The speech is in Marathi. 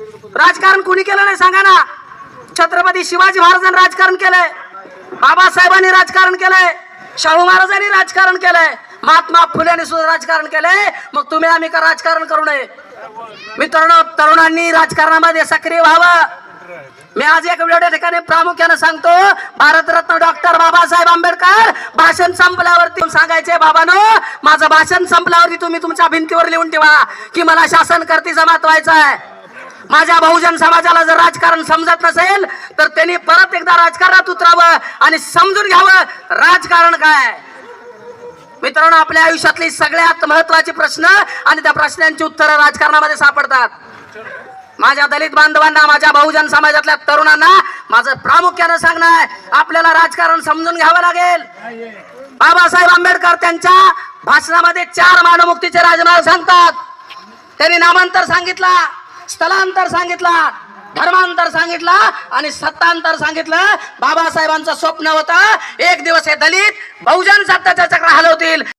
राजकारण कुणी केलं नाही सांगा ना. छत्रपती शिवाजी महाराजांनी राजकारण केलंय. बाबासाहेबांनी राजकारण केलंय. शाहू महाराजांनी राजकारण केलंय. महात्मा फुलेंनी सुद्धा राजकारण केलंय. मग तुम्ही आम्ही का राजकारण करू नये? मित्रांनो तरुणांनी राजकारणामध्ये सक्रिय व्हावं. मी आज एक वेळ ठिकाणी प्रामुख्याने सांगतो भारतरत्न डॉक्टर बाबासाहेब आंबेडकर भाषण संपल्यावरती सांगायचे बाबानो माझं भाषण संपल्यावरती तुम्ही तुमच्या भिंतीवर लिहून ठेवा की मला शासन करती जमात व्हायचं आहे माझ्या बहुजन समाजाला जर राजकारण समजत नसेल तर त्यांनी परत एकदा राजकारणात उतरावं आणि समजून घ्यावं. राजकारण काय? मित्रांनो आपल्या आयुष्यातली सगळ्यात महत्त्वाचे प्रश्न आणि त्या प्रश्नांची उत्तरं राजकारणामध्ये सापडतात. माझ्या दलित बांधवांना माझ्या बहुजन समाजातल्या तरुणांना माझं प्रामुख्यानं सांगणं आहे आपल्याला राजकारण समजून घ्यावं लागेल. बाबासाहेब आंबेडकर त्यांच्या भाषणामध्ये चार मानमुक्तीचे राजमार्ग सांगतात. त्यांनी नामांतर सांगितला. स्थलांतर सांगितला धर्मांतर सांगितला आणि सत्तांतर सांगितलं. बाबासाहेबांचं स्वप्न होतं एक दिवस हे दलित बहुजन सत्ताच्या चक्र हलवतील.